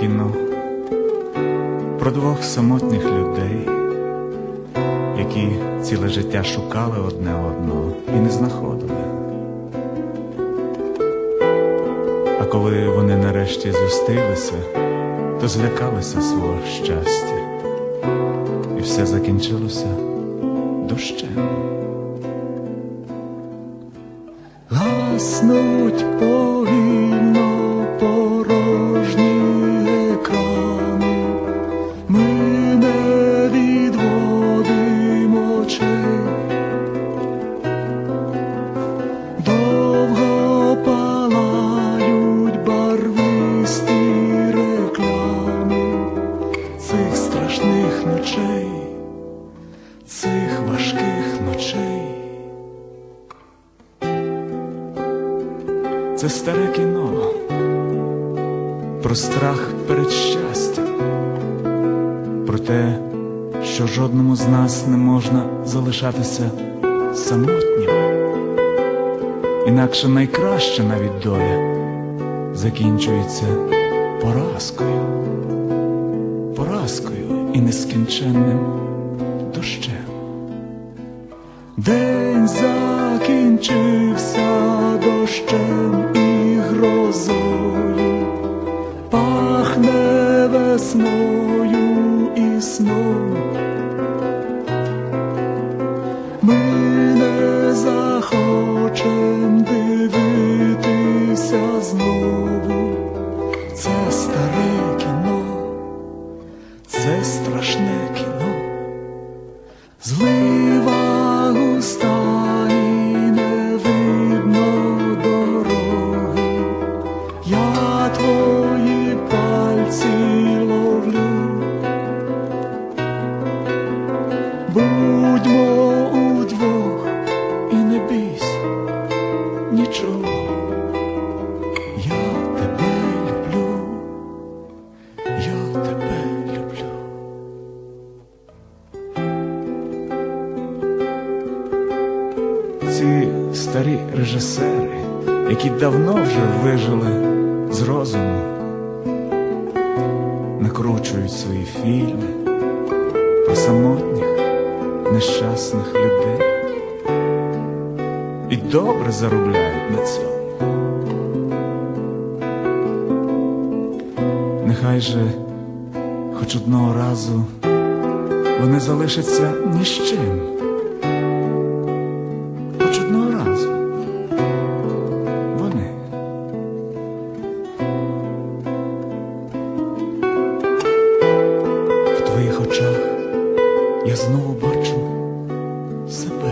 кіно про двох самотніх людей, які ціле життя шукали одне одного і не знаходили. А коли вони нарешті зустрілися, то злякалися свого щастя, і все закінчилося дощем. Гаснуть повільно Це старе кіно про страх перед щастям, про те, що жодному з нас не можна залишатися самотніми. Інакше найкраща навіть доля закінчується поразкою, поразкою і нескінченним дощем. День закінчився дощем і пахне весною і сном. Ми не захочем твої пальці ловлю, будьмо удвох і не бійся нічого, я тебе люблю, Я тебе люблю. Ці старі режисери, які давно вже вижили з розуму, накручують свої фільми про самотніх, нещасних людей і добре заробляють на цьому. Нехай же хоч одного разу вони залишаться ні з чим. знову себе.